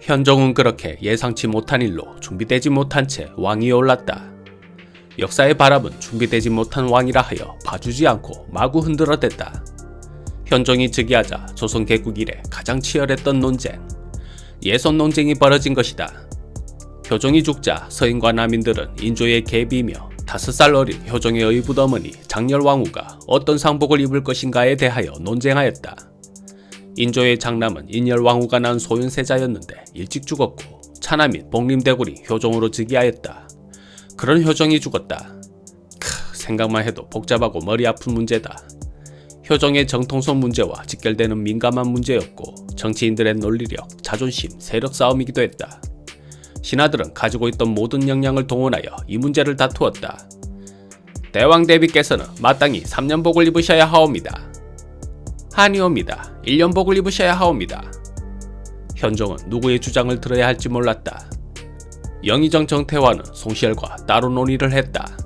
현종은 그렇게 예상치 못한 일로 준비되지 못한 채 왕위에 올랐다. 역사의 바람은 준비되지 못한 왕이라 하여 봐주지 않고 마구 흔들어댔다. 현종이 즉위하자 조선 개국 이래 가장 치열했던 논쟁, 예선 논쟁이 벌어진 것이다. 효종이 죽자 서인과 남인들은 인조의 계비며 다섯 살 어린 효종의 의붓 어머니 장렬왕후가 어떤 상복을 입을 것인가에 대하여 논쟁하였다. 인조의 장남은 인열 왕후가 낳은 소윤세자였는데 일찍 죽었고 차남인 복림대굴이 효종으로 즉위하였다. 그런 효종이 죽었다. 크, 생각만 해도 복잡하고 머리 아픈 문제다. 효종의 정통성 문제와 직결되는 민감한 문제였고 정치인들의 논리력, 자존심, 세력 싸움이기도 했다. 신하들은 가지고 있던 모든 역량을 동원하여 이 문제를 다투었다. 대왕 대비께서는 마땅히 3년복을 입으셔야 하옵니다. 아니옵니다. 1년복을 입으셔야 하옵니다. 현종은 누구의 주장을 들어야 할지 몰랐다. 영의정 정태화는 송시열과 따로 논의를 했다.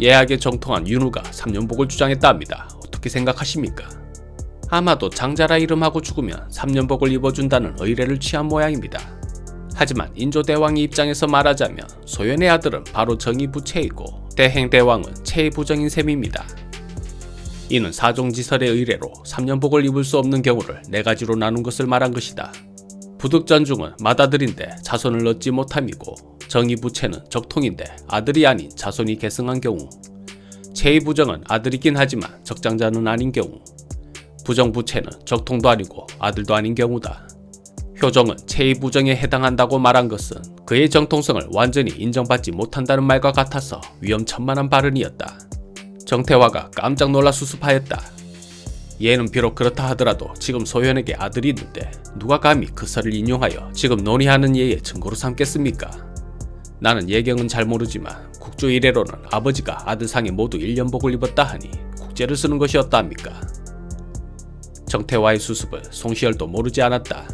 예하게 정통한 윤후가 3년복을 주장했다 합니다. 어떻게 생각하십니까? 아마도 장자라 이름하고 죽으면 3년복을 입어준다는 의뢰를 취한 모양입니다. 하지만 인조대왕의 입장에서 말하자면 소연의 아들은 바로 정의 부채이고 대행대왕은 체의 부정인 셈입니다. 이는 사종지설의 의뢰로 3년복을 입을 수 없는 경우를 네 가지로 나눈 것을 말한 것이다. 부득전중은 맏아들인데 자손을 얻지 못함이고 정의부채는 적통인데 아들이 아닌 자손이 계승한 경우 체의부정은 아들이긴 하지만 적장자는 아닌 경우 부정부채는 적통도 아니고 아들도 아닌 경우다. 효정은 체의부정에 해당한다고 말한 것은 그의 정통성을 완전히 인정받지 못한다는 말과 같아서 위험천만한 발언이었다. 정태화가 깜짝 놀라 수습하였다. 얘는 비록 그렇다 하더라도 지금 소현에게 아들이 있는데 누가 감히 그 설을 인용하여 지금 논의하는 예의 증거로 삼겠습니까? 나는 예경은 잘 모르지만 국조 이래로는 아버지가 아들 상에 모두 1년복을 입었다 하니 국제를 쓰는 것이었다 합니까? 정태화의 수습을 송시열도 모르지 않았다.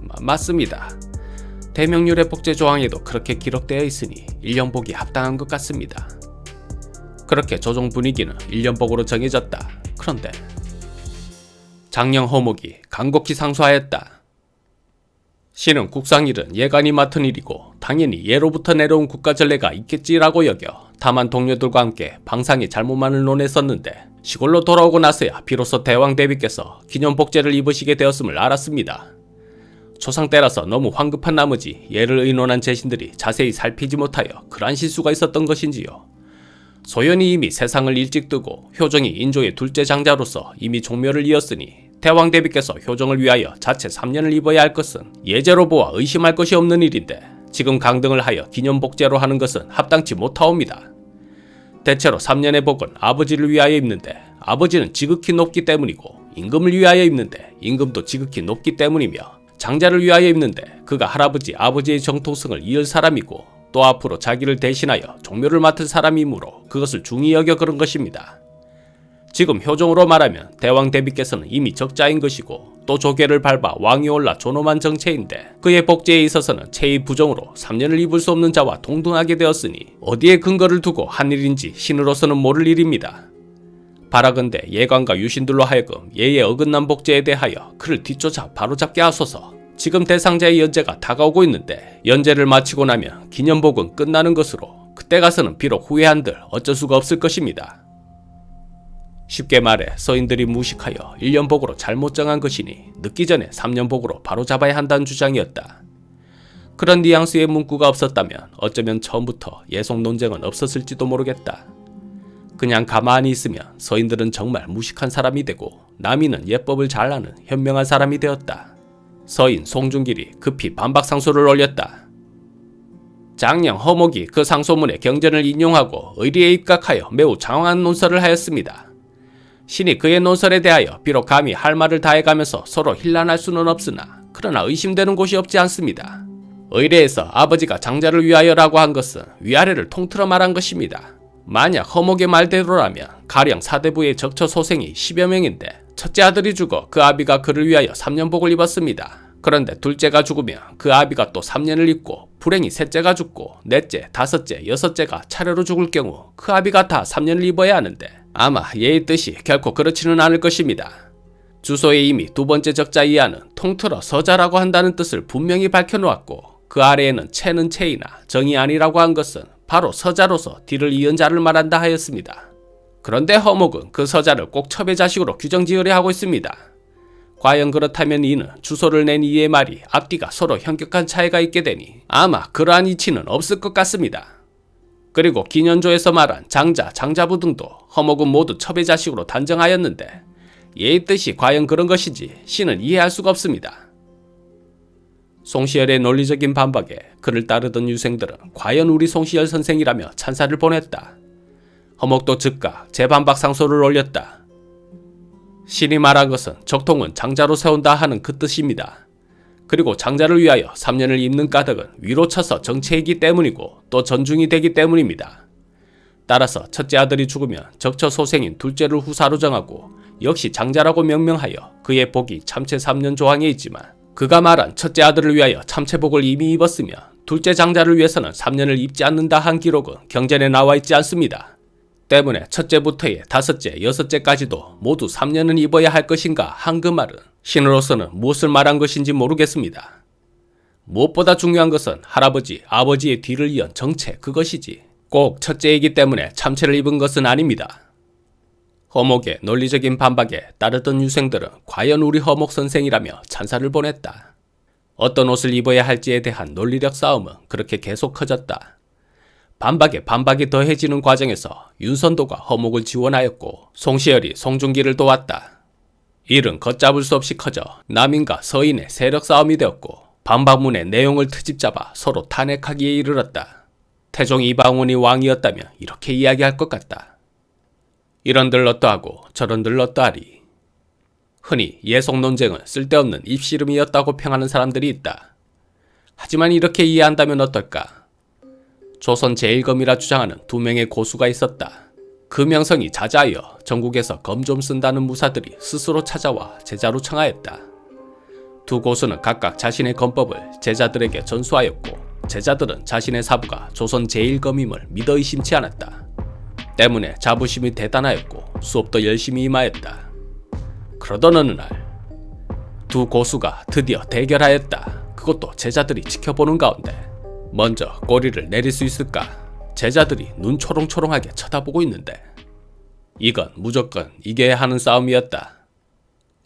마, 맞습니다. 대명률의 복제 조항에도 그렇게 기록되어 있으니 1년복이 합당한 것 같습니다. 그렇게 조정 분위기는 1년복으로 정해졌다. 그런데 장령 허목이 간곡히 상소하였다. 신은 국상일은 예간이 맡은 일이고 당연히 예로부터 내려온 국가 전례가 있겠지라고 여겨 다만 동료들과 함께 방상의 잘못만을 논했었는데 시골로 돌아오고 나서야 비로소 대왕 대비께서 기념복제를 입으시게 되었음을 알았습니다. 초상 때라서 너무 황급한 나머지 예를 의논한 제신들이 자세히 살피지 못하여 그러한 실수가 있었던 것인지요. 소연이 이미 세상을 일찍 뜨고 효정이 인조의 둘째 장자로서 이미 종묘를 이었으니 대왕 대비께서 효정을 위하여 자체 3년을 입어야 할 것은 예제로 보아 의심할 것이 없는 일인데 지금 강등을 하여 기념복제로 하는 것은 합당치 못하옵니다. 대체로 3년의 복은 아버지를 위하여 입는데 아버지는 지극히 높기 때문이고 임금을 위하여 입는데 임금도 지극히 높기 때문이며 장자를 위하여 입는데 그가 할아버지 아버지의 정통성을 이을 사람이고 또 앞으로 자기를 대신하여 종묘를 맡을 사람이므로 그것을 중히 여겨 그런 것입니다. 지금 효종으로 말하면 대왕 대비께서는 이미 적자인 것이고 또 조계를 밟아 왕이 올라 존엄한 정체인데 그의 복제에 있어서는 체의 부정으로 3년을 입을 수 없는 자와 동등하게 되었으니 어디에 근거를 두고 한 일인지 신으로서는 모를 일입니다. 바라건대 예관과 유신들로 하여금 예의 어긋난 복제에 대하여 그를 뒤쫓아 바로잡게 하소서. 지금 대상자의 연재가 다가오고 있는데 연재를 마치고 나면 기념복은 끝나는 것으로 그때 가서는 비록 후회한들 어쩔 수가 없을 것입니다. 쉽게 말해 서인들이 무식하여 1년복으로 잘못 정한 것이니 늦기 전에 3년복으로 바로 잡아야 한다는 주장이었다. 그런 뉘앙스의 문구가 없었다면 어쩌면 처음부터 예속 논쟁은 없었을지도 모르겠다. 그냥 가만히 있으면 서인들은 정말 무식한 사람이 되고 남이는 예법을 잘 아는 현명한 사람이 되었다. 서인 송중길이 급히 반박 상소를 올렸다. 장령 허목이 그 상소문의 경전을 인용하고 의리에 입각하여 매우 장황한 논설을 하였습니다. 신이 그의 논설에 대하여 비록 감히 할 말을 다해가면서 서로 힐난할 수는 없으나 그러나 의심되는 곳이 없지 않습니다. 의례에서 아버지가 장자를 위하여라고 한 것은 위아래를 통틀어 말한 것입니다. 만약 허목의 말대로라면 가령 사대부의 적처 소생이 10여 명인데 첫째 아들이 죽어 그 아비가 그를 위하여 3년복을 입었습니다. 그런데 둘째가 죽으면 그 아비가 또 3년을 입고 불행히 셋째가 죽고 넷째, 다섯째, 여섯째가 차례로 죽을 경우 그 아비가 다 3년을 입어야 하는데 아마 예의 뜻이 결코 그렇지는 않을 것입니다. 주소에 이미 두 번째 적자 이하는 통틀어 서자라고 한다는 뜻을 분명히 밝혀놓았고 그 아래에는 채는 채이나 정이 아니라고 한 것은 바로 서자로서 뒤를 이은 자를 말한다 하였습니다. 그런데 허목은 그 서자를 꼭 첩의 자식으로 규정지으려 하고 있습니다. 과연 그렇다면 이는 주소를 낸 이의 말이 앞뒤가 서로 현격한 차이가 있게 되니 아마 그러한 이치는 없을 것 같습니다. 그리고 기년조에서 말한 장자, 장자부 등도 허목은 모두 첩의 자식으로 단정하였는데 예의 뜻이 과연 그런 것인지 신은 이해할 수가 없습니다. 송시열의 논리적인 반박에 그를 따르던 유생들은 과연 우리 송시열 선생이라며 찬사를 보냈다. 허목도 즉각 재반박 상소를 올렸다. 신이 말한 것은 적통은 장자로 세운다 하는 그 뜻입니다. 그리고 장자를 위하여 3년을 입는 까닭은 위로 쳐서 정체이기 때문이고 또 전중이 되기 때문입니다. 따라서 첫째 아들이 죽으면 적처 소생인 둘째를 후사로 정하고 역시 장자라고 명명하여 그의 복이 참체 3년 조항에 있지만 그가 말한 첫째 아들을 위하여 참체복을 이미 입었으며 둘째 장자를 위해서는 3년을 입지 않는다 한 기록은 경전에 나와 있지 않습니다. 때문에 첫째부터의 다섯째, 여섯째까지도 모두 3년은 입어야 할 것인가 한 그 말은 신으로서는 무엇을 말한 것인지 모르겠습니다. 무엇보다 중요한 것은 할아버지, 아버지의 뒤를 이은 정체 그것이지 꼭 첫째이기 때문에 참체를 입은 것은 아닙니다. 허목의 논리적인 반박에 따르던 유생들은 과연 우리 허목 선생이라며 찬사를 보냈다. 어떤 옷을 입어야 할지에 대한 논리력 싸움은 그렇게 계속 커졌다. 반박에 반박이 더해지는 과정에서 윤선도가 허목을 지원하였고 송시열이 송중기를 도왔다. 일은 걷잡을 수 없이 커져 남인과 서인의 세력 싸움이 되었고 반박문의 내용을 트집잡아 서로 탄핵하기에 이르렀다. 태종 이방원이 왕이었다면 이렇게 이야기할 것 같다. 이런들 어떠하고 저런들 어떠하리. 흔히 예속 논쟁은 쓸데없는 입씨름이었다고 평하는 사람들이 있다. 하지만 이렇게 이해한다면 어떨까? 조선 제1검이라 주장하는 두 명의 고수가 있었다. 그 명성이 자자하여 전국에서 검 좀 쓴다는 무사들이 스스로 찾아와 제자로 청하였다. 두 고수는 각각 자신의 검법을 제자들에게 전수하였고 제자들은 자신의 사부가 조선 제1검임을 믿어 의심치 않았다. 때문에 자부심이 대단하였고 수업도 열심히 임하였다. 그러던 어느 날 두 고수가 드디어 대결하였다. 그것도 제자들이 지켜보는 가운데 먼저 꼬리를 내릴 수 있을까? 제자들이 눈 초롱초롱하게 쳐다보고 있는데 이건 무조건 이겨야 하는 싸움이었다.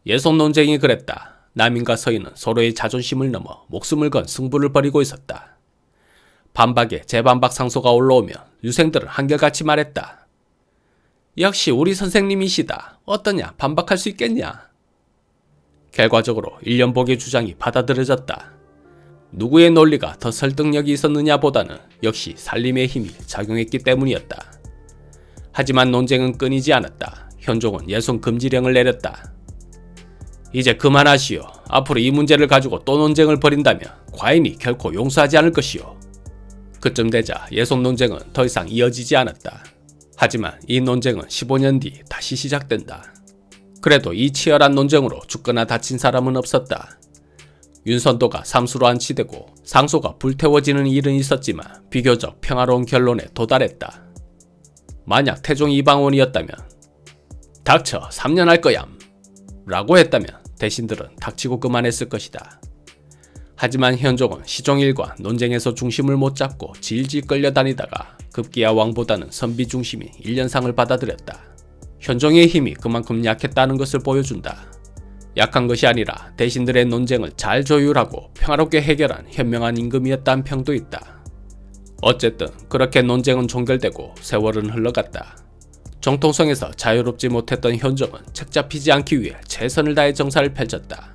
예속 논쟁이 그랬다. 남인과 서인은 서로의 자존심을 넘어 목숨을 건 승부를 벌이고 있었다. 반박에 재반박 상소가 올라오면 유생들은 한결같이 말했다. 역시 우리 선생님이시다. 어떠냐? 반박할 수 있겠냐? 결과적으로 일련복의 주장이 받아들여졌다. 누구의 논리가 더 설득력이 있었느냐 보다는 역시 살림의 힘이 작용했기 때문이었다. 하지만 논쟁은 끊이지 않았다. 현종은 예손 금지령을 내렸다. 이제 그만하시오. 앞으로 이 문제를 가지고 또 논쟁을 벌인다면 과인이 결코 용서하지 않을 것이오. 그쯤 되자 예손 논쟁은 더 이상 이어지지 않았다. 하지만 이 논쟁은 15년 뒤 다시 시작된다. 그래도 이 치열한 논쟁으로 죽거나 다친 사람은 없었다. 윤선도가 삼수로 안치되고 상소가 불태워지는 일은 있었지만 비교적 평화로운 결론에 도달했다. 만약 태종 이방원이었다면 닥쳐 3년 할 거얌 라고 했다면 대신들은 닥치고 그만했을 것이다. 하지만 현종은 시종일관 논쟁에서 중심을 못 잡고 질질 끌려다니다가 급기야 왕보다는 선비 중심이 1년상을 받아들였다. 현종의 힘이 그만큼 약했다는 것을 보여준다. 약한 것이 아니라 대신들의 논쟁을 잘 조율하고 평화롭게 해결한 현명한 임금이었다는 평도 있다. 어쨌든 그렇게 논쟁은 종결되고 세월은 흘러갔다. 정통성에서 자유롭지 못했던 현종은 책 잡히지 않기 위해 최선을 다해 정사를 펼쳤다.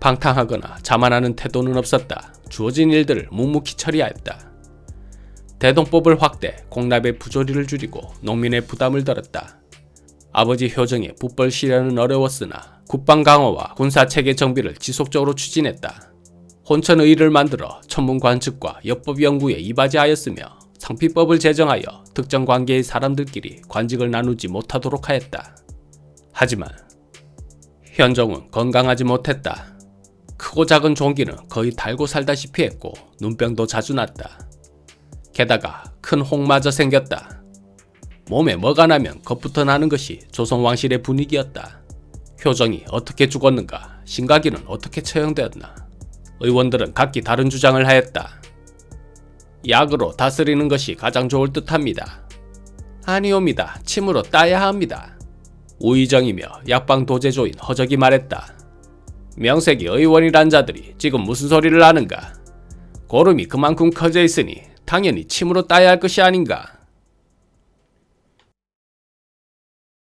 방탕하거나 자만하는 태도는 없었다. 주어진 일들을 묵묵히 처리하였다. 대동법을 확대, 공납의 부조리를 줄이고 농민의 부담을 덜었다. 아버지 효정의 북벌 실현은 어려웠으나 국방 강화와 군사 체계 정비를 지속적으로 추진했다. 혼천 의를 만들어 천문 관측과 역법 연구에 이바지하였으며 상피법을 제정하여 특정 관계의 사람들끼리 관직을 나누지 못하도록 하였다. 하지만 현종은 건강하지 못했다. 크고 작은 종기는 거의 달고 살다시피 했고 눈병도 자주 났다. 게다가 큰 홍마저 생겼다. 몸에 뭐가 나면 겁부터 나는 것이 조선 왕실의 분위기였다. 효정이 어떻게 죽었는가? 신가기는 어떻게 처형되었나? 의원들은 각기 다른 주장을 하였다. 약으로 다스리는 것이 가장 좋을 듯합니다. 아니옵니다. 침으로 따야 합니다. 우의정이며 약방 도제조인 허적이 말했다. 명색이 의원이란 자들이 지금 무슨 소리를 하는가? 고름이 그만큼 커져 있으니 당연히 침으로 따야 할 것이 아닌가?